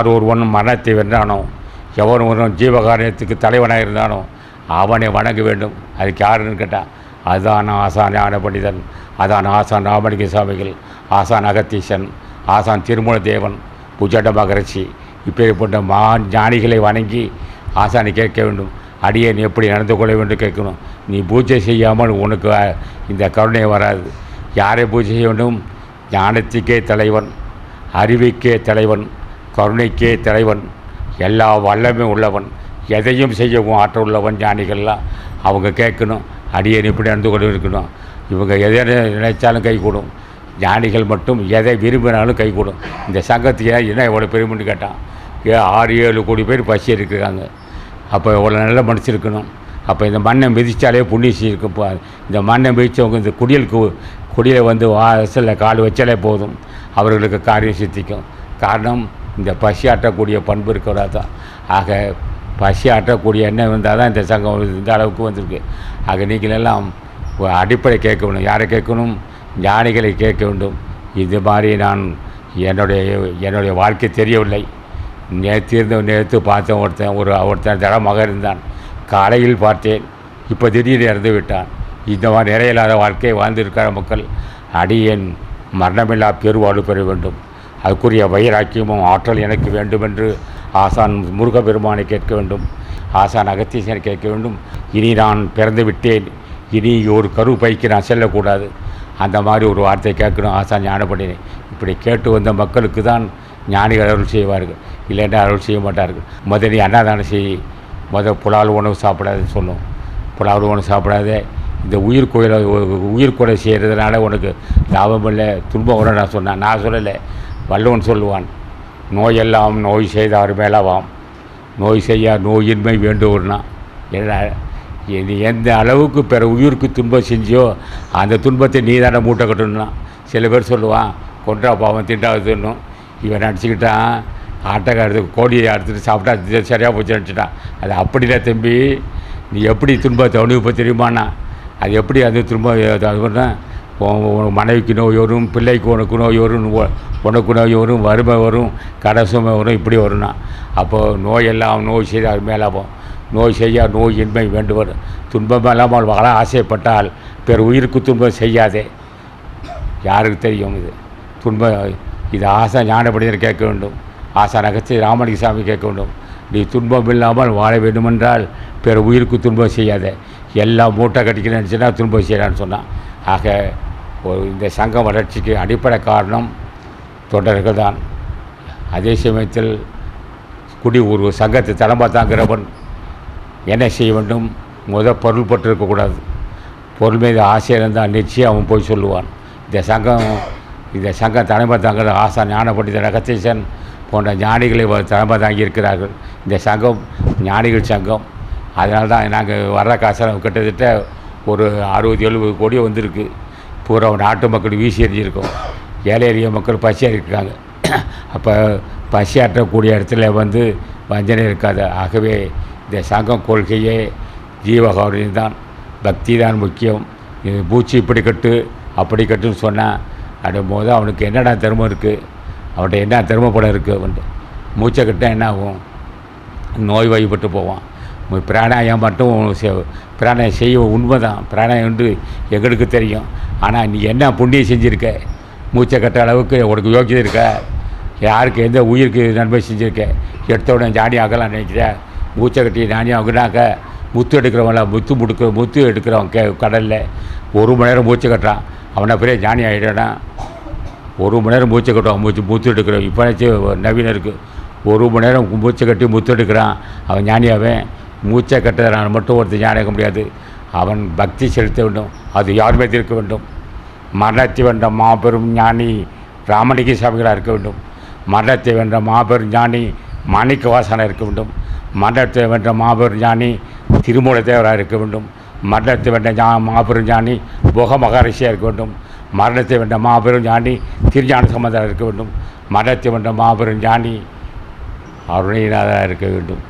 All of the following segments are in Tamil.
யார் ஒருவன் மரணத்தை வென்றானோ எவன் ஒருவன் ஜீவகாரியத்துக்கு தலைவனாக இருந்தானோ அவனை வணங்க வேண்டும். அதுக்கு யாருன்னு கேட்டால் அதுதான் ஆசான் ஞான பண்டிதன் அதான் ஆசான் ராமலிங்க சுவாமிகள் ஆசான் அகத்தீசன் ஆசான் திருமூல தேவன் புஜட மகரிஷி இப்பேற்பட்ட மா ஞானிகளை வணங்கி ஆசானை கேட்க வேண்டும். அடியேன் எப்படி நடந்து கொள்ள வேண்டும் கேட்கணும். நீ பூஜை செய்யாமல் உனக்கு இந்த கருணை வராது. யாரை பூஜை செய்ய வேண்டும்? ஞானத்துக்கே தலைவன் அறிவுக்கே தலைவன் கருணைக்கே தலைவன் எல்லா வல்லமே உள்ளவன் எதையும் செய்யவும் ஆற்றல் உள்ளவன் ஞானிகள்லாம் அவங்க கேட்கணும் அடியன் இப்படி நடந்து கொண்டு இருக்கணும் இவங்க எதை நினைச்சாலும் கைகூடும் ஞானிகள் மட்டும் எதை விரும்பினாலும் கைகூடும் இந்த சங்கத்துக்கு என்ன இவ்வளோ பெருமைன்னு கேட்டான். ஏ ஆறு ஏழு கோடி பேர் பசி இருக்கிறாங்க அப்போ இவ்வளோ நல்ல மனுஷிருக்கணும் அப்போ இந்த மண்ணை மிதித்தாலே புண்ணிய இருக்கும் இந்த மண்ணை மிதித்தவங்க இந்த குடியலுக்கு குடியில் வந்து வாசலில் கால் வச்சாலே போதும். அவர்களுக்கு காரியம் சித்திக்கும். காரணம் இந்த பசி ஆட்டக்கூடிய பண்பு இருக்கிறதா தான். ஆக பசி ஆட்டக்கூடிய எண்ணம் இருந்தால் தான் இந்த சங்கம் இந்த அளவுக்கு வந்திருக்கு. ஆக நீங்கள் எல்லாம் அடிப்படை கேட்க வேண்டும். யாரை கேட்கணும்? ஞானிகளை கேட்க வேண்டும். இது மாதிரி நான் என்னுடைய என்னுடைய வாழ்க்கை தெரியவில்லை. நேற்று இருந்த நேற்று பார்த்தேன் ஒருத்தன் ஒரு ஒருத்தன் தடமாக இருந்தான். காலையில் பார்த்தேன். இப்போ திடீர்னு இறந்து விட்டான். இந்த மாதிரி நிறையில்லாத வாழ்க்கையை வாழ்ந்திருக்கிற மக்கள். அடியேன் மரணமில்லா பெருவாழ்வு பெற வேண்டும். அதுக்குரிய வைராக்கியமும் ஆற்றல் எனக்கு வேண்டும் என்று ஆசான் முருகப்பெருமானை கேட்க வேண்டும். ஆசான் அகத்தீசனை கேட்க வேண்டும். இனி நான் பிறந்து விட்டேன். இனி ஒரு கரு பைக்கு நான் செல்லக்கூடாது. அந்த மாதிரி ஒரு வார்த்தை கேட்கணும் ஆசான் ஞானப்படினேன் இப்படி கேட்டு வந்த மக்களுக்கு தான் ஞானிகள் அருள் செய்வார்கள். இல்லைன்னா அருள் செய்ய மாட்டார்கள். முதல் நீ அன்னதானம் செய். மொதல் புலால் உணவு சாப்பிடாதுன்னு சொல்லும். புலால் உணவு சாப்பிடாத. இந்த உயிர் கோயிலை உயிர் கொலை செய்கிறதுனால உனக்கு லாபம் இல்லை. துன்பம் வரும் நான் சொன்னேன். நான் சொல்லலை. வள்ளுவன் சொல்லுவான் நோயெல்லாம் நோய் செய்தார் மேலவாம். நோய் செய்யா நோயின்மை வேண்டுவோம்னா என்ன எந்த அளவுக்கு பிற உயிருக்கு துன்பம் செஞ்சியோ அந்த துன்பத்தை நீ தானே மூட்டை கட்டணும்னா சில பேர் சொல்லுவான் கொன்றா பாவம் திண்டாவதுன்னும் இவன் நினச்சிக்கிட்டான் ஆட்டக்காரத்துக்கு கோழியை அறுத்துட்டு சாப்பிட்டா இது சரியாக போச்சு நினச்சிட்டான் அது அப்படில தம்பி. நீ எப்படி துன்பத்தை அனுபவ தெரியுமாண்ணா? அது எப்படி அது துன்பம் அது பண்ணால் மனைவிக்கு நோய் வரும் பிள்ளைக்கு உனக்கு நோய் வரும் உனக்கு நோய் வரும் வறுமை வரும் கடை சுமை வரும் இப்படி வரும்னா. அப்போது நோயெல்லாம் நோய் செய்தால் அது மேலாகும். நோய் செய்ய நோய் இன்மை வேண்டுவர். துன்பம் இல்லாமல் வாழ ஆசைப்பட்டால் பிற உயிருக்கு துன்பம் செய்யாதே. யாருக்கு தெரியும் இது? துன்பம் இது ஆசா ஞானப்படிதர் கேட்க வேண்டும். ஆசா நகர்த்தி ராமலிங்க சாமி கேட்க வேண்டும். நீ துன்பம் இல்லாமல் வாழ வேண்டுமென்றால் பிற உயிருக்கு துன்பம் செய்யாதே. எல்லாம் மூட்டை கட்டிக்கணும்னு நினச்சினா துன்பம் செய்யலான்னு சொன்னான் ஆக ஒரு இந்த சங்க வளர்ச்சிக்கு அடிப்படை காரணம் தொண்டர்கள் தான் அதே சமயத்தில் குடி ஒரு சங்கத்தை தலைமை தாங்கிறவன் என்ன செய்ய வேண்டும்? முதல் பொருள் பட்டிருக்கக்கூடாது பொருள் மீது ஆசை இருந்தால் நிச்சயம் அவன் போய் சொல்லுவான். இந்த சங்கம் இந்த சங்கம் தலைமை தாங்கிற ஆசா ஞான ரகத்தீசன் போன்ற ஞானிகளை வ- தலைமை தாங்கி இருக்கிறார்கள் இந்த சங்கம் ஞானிகள் சங்கம். அதனால தான் நாங்கள் வர்ற காசு கிட்டத்தட்ட ஒரு அறுபது எழுபது கோடி வந்திருக்கு. பூரா நாட்டு மக்கள் வீசி எறிஞ்சிருக்கோம். ஏழை எளிய மக்கள் பசியாக இருக்காங்க அப்போ பசி ஆற்றக்கூடிய இடத்துல வந்து வஞ்சனை இருக்காது. ஆகவே இந்த சங்கம் கொள்கையே ஜீவகாரியம் தான். பக்தி தான் முக்கியம். இது பூச்சி இப்படி கட்டு அப்படி கட்டுன்னு சொன்னால் அப்படிங்கும்போது அவனுக்கு என்னடா திறமை இருக்குது அவன்கிட்ட என்ன திறமைப்படம் இருக்குது அவன்ட்டு மூச்சை கட்டால் என்ன ஆகும்? நோய் வாய்ப்பட்டு போவான். பிராணாயம் மட்டும் செ- பிராணாயம் செய்ய உண்மை தான் பிராணாயம் என்று எங்களுக்கு தெரியும். ஆனால் நீ என்ன புண்ணியம் செஞ்சுருக்க? மூச்சை கட்ட அளவுக்கு உனக்கு யோக்கியதை இருக்க? யாருக்கு எந்த உயிருக்கு நன்மை செஞ்சுருக்க? எடுத்த உடனே ஜானி ஆகலாம் நினைக்கிற மூச்சை கட்டி ஞானி ஆகுனாக்க முத்து எடுக்கிறவங்கள முத்து முடுக்க முத்து எடுக்கிறவன் கே கடலில். ஒரு மணி நேரம் மூச்சை கட்டுறான். அவனை பெரிய ஜானி ஆகிடானா ஒரு மணி நேரம் மூச்சை கட்டுவான். மூச்சு முத்து எடுக்கிறோம் இப்போ நவீனம் இருக்குது ஒரு மணி நேரம் மூச்சை கட்டி முத்து எடுக்கிறான். அவன் ஞானியாவேன் மூச்சை கட்டுறான் மட்டும் ஒருத்தர் ஞானிக்க முடியாது. அவன் பக்தி செலுத்த வேண்டும். அது யார் மீது இருக்க வேண்டும்? மரணத்தை வென்ற மாபெரும் ஞானி ராமலிங்க சாமிகளாக இருக்க வேண்டும். மரணத்தை வென்ற மாபெரும் ஞானி மாணிக்க வாசனாக இருக்க வேண்டும். மரணத்தை வென்ற மாபெரும் ஞானி திருமூல தேவராக இருக்க வேண்டும். மரணத்தை வென்ற ஞா மாபெரும் ஞானி புக மகரிஷியாக இருக்க வேண்டும். மரணத்தை வென்ற மாபெரும் ஞானி திருஞான சம்பந்தராக இருக்க வேண்டும். மரணத்தை வென்ற மாபெரும் ஞானி அருணைநாதராக இருக்க வேண்டும்.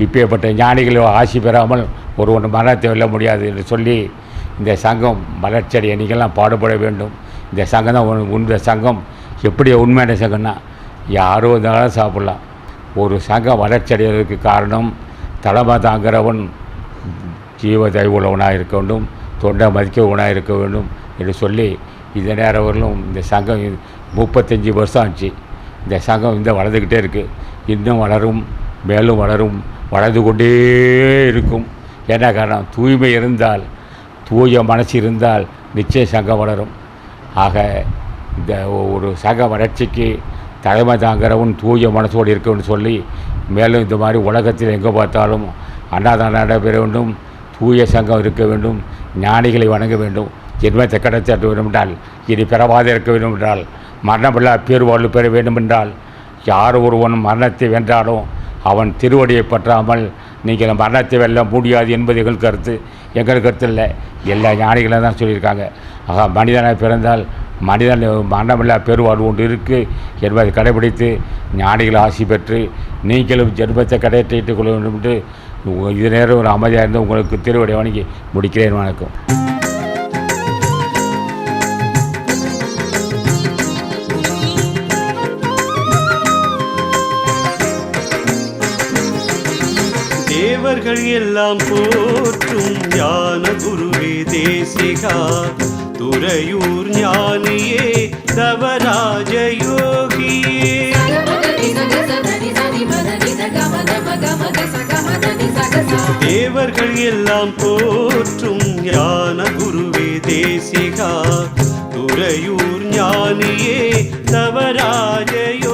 இப்பேற்பட்ட ஞானிகள் ஆசி பெறாமல் ஒரு ஒன்று மரணத்தை வெல்ல முடியாது என்று சொல்லி இந்த சங்கம் வளர்ச்சியடைய நீங்கள்லாம் பாடுபட வேண்டும். இந்த சங்கம் தான் உன்- சங்கம். எப்படி உண்மையான சங்கம்னா யாரும் இருந்தாலும் சாப்பிட்லாம். ஒரு சங்கம் வளர்ச்சி அடைவதற்கு காரணம் தலைமை தாங்கிறவன் ஜீவ உள்ளவனாக இருக்க வேண்டும் தொண்டை மதிக்கவனாக இருக்க வேண்டும் என்று சொல்லி இந்த நேரவர்களும் இந்த சங்கம் முப்பத்தஞ்சு வருஷம் ஆச்சு. இந்த சங்கம் இந்த வளர்ந்துக்கிட்டே இருக்குது இன்னும் வளரும் மேலும் வளரும். வளர்ந்து கொண்டே இருக்கும். என்ன காரணம்? தூய்மை இருந்தால் தூய மனசு இருந்தால் நிச்சயம் சங்கம் வளரும். ஆக இந்த ஒரு சங்க வளர்ச்சிக்கு தலைமை தாங்கிறவன் தூய மனசோடு இருக்கணும்னு சொல்லி மேலும் இந்த மாதிரி உலகத்தில் எங்கே பார்த்தாலும் அன்னதானம் நடைபெற வேண்டும் தூய சங்கம் இருக்க வேண்டும் ஞானிகளை வணங்க வேண்டும். ஜென்மத்தை கிடைச்சட்ட வேண்டுமென்றால் இனி பிறவாத இருக்க வேண்டுமென்றால் மரணமில்லா பேர்வாழ்வு பெற வேண்டுமென்றால் யார் ஒருவன் மரணத்தை வென்றாலும் அவன் திருவடியை பற்றாமல் நீங்கள் மரணத்தை வெல்ல முடியாது என்பது எங்கள் கருத்து. எங்கள் கருத்து இல்லை. எல்லா ஞானிகளும் தான் சொல்லியிருக்காங்க. ஆக மனிதனாக பிறந்தால் மனிதன் மரணமில்லா பெருவாழ்வு ஒன்று இருக்குது என்பதை கடைபிடித்து ஞானிகள் ஆசி பெற்று நீங்களும் ஜென்மத்தை கடையிட்டு கொள்ள வேண்டும் என்று இது நேரம் ஒரு அமைதியாக இருந்து உங்களுக்கு திருவடி வணங்கி முடிக்கிறேன். வணக்கம். தேவர்கள் எல்லாம் போற்றும் ஞான குருவே தேசிகா. துறையூர் ஞானியே தவராஜ யோகியே. தேவர்கள் எல்லாம் போற்றும் ஞான குருவே தேசிகா. துறையூர் ஞானியே தவராஜயோ